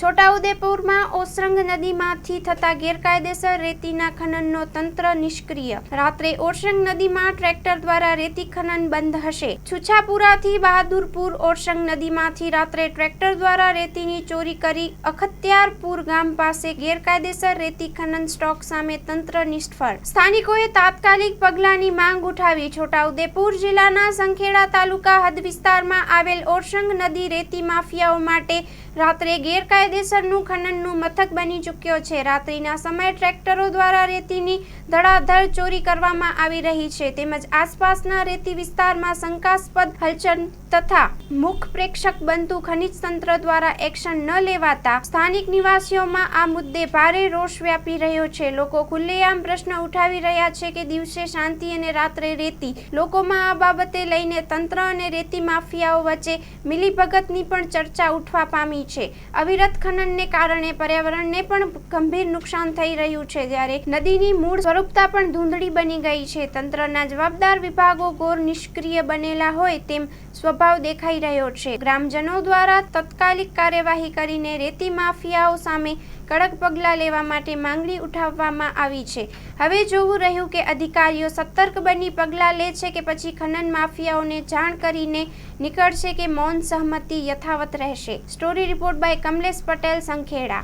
છોટાઉદેપુરમાં ઓસરંગ નદીમાંથી થતા ગેરકાયદેસર રેતીના ખનનનો તંત્ર નિષ્ક્રિય. રાત્રે ઓરસંગ નદીમાં ટ્રેક્ટર દ્વારા રેતી ખનન બંધ હશે. છુછાપુરાથી બહાદુરપુર ઓરસંગ નદીમાંથી રાત્રે ટ્રેક્ટર દ્વારા રેતીની ચોરી કરી અખત્યારપુર ગામ પાસે ગેરકાયદેસર રેતી ખનન સ્ટોક સામે તંત્ર નિષ્ફળ. સ્થાનિકોએ તાત્કાલિક પગલાંની માંગ ઉઠાવી છોટાઉદેપુર જિલ્લાના સંખેડા તાલુકા હદ વિસ્તારમાં આવેલ ઓરસંગ નદી રેતી માફિયાઓ માટે રાત્રે ગેરકાયદેસરનું ખનનનું મથક બની ચૂક્યો છે. રાત્રિના સમયે ટ્રેક્ટરો દ્વારા રેતીની ધડાધડ ચોરી કરવામાં આવી રહી છે. તેમજ આસપાસના રેતી વિસ્તારમાં શંકાસ્પદ હલચલ તથા મુખ પ્રેક્ષક બનતું ખનિજ તંત્ર દ્વારા એક્શન ન લેવાતા સ્થાનિક નિવાસીઓમાં આ મુદ્દે ભારે રોષ વ્યાપી રહ્યો છે. લોકો ખુલ્લેઆમ પ્રશ્ન ઉઠાવી રહ્યા છે કે દિવસે શાંતિ અને રાત્રે રેતી. લોકોમાં આ બાબતે લઈને તંત્ર અને રેતી માફિયાઓ વચ્ચે મિલીભગતની પણ ચર્ચા ઉઠવા પામી છે. અવિરત ખનનને કારણે પર્યાવરણને પણ ગંભીર નુકસાન થઈ રહ્યું છે, જ્યારે નદીની મૂળ સ્વરૂપતા પણ ધૂંધળી બની ગઈ છે. તંત્રના જવાબદાર વિભાગો ઘોર નિષ્ક્રિય બનેલા હોય તેમ સ્વભાવ દેખાઈ રહ્યો છે. ગ્રામજનો દ્વારા તત્કાલિક કાર્યવાહી કરીને રેતી માફિયાઓ સામે કડક પગલાં લેવા માટે માંગણી ઉઠાવવામાં આવી છે. હવે જોવું રહ્યું કે અધિકારીઓ સતર્ક બની પગલાં લે છે કે પછી ખનન માફિયાઓને જાણ કરીને નીકળશે કે મૌન સહમતિ યથાવત રહેશે. Story report by Kamlesh Patel Sankheda.